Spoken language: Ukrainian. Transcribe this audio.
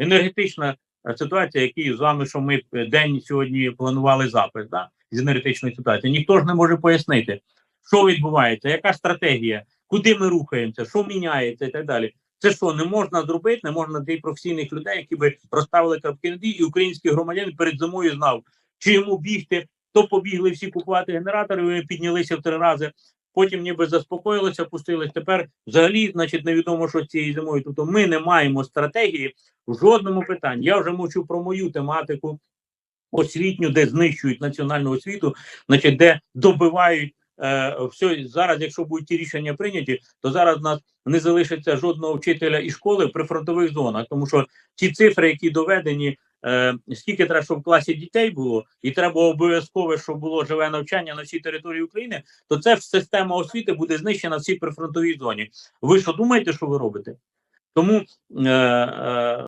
енергетична е, ситуація, які з вами, що ми е, день сьогодні планували запис да, з енергетичної ситуації. Ніхто ж не може пояснити, що відбувається, яка стратегія, куди ми рухаємося, що міняється і так далі. Це що не можна зробити, не можна для професійних людей, які би розставили крапки над «і», і український громадянин перед зимою знав, чи йому бігти, то побігли всі купувати генератори, вони піднялися в три рази. Потім ніби заспокоїлися, опустились. Тепер взагалі, значить, невідомо, що з цією зимою. Тобто ми не маємо стратегії в жодному питанні. Я вже мовчу про мою тематику освітню, де знищують національну освіту, значить, де добивають е, все. Зараз, якщо будуть ті рішення прийняті, то зараз в нас не залишиться жодного вчителя і школи при фронтових зонах, тому що ті цифри, які доведені. Е, скільки треба, щоб в класі дітей було, і треба обов'язково, щоб було живе навчання на всій території України, то це ж система освіти буде знищена в цій прифронтовій зоні. Ви що думаєте, що ви робите? Тому е, е,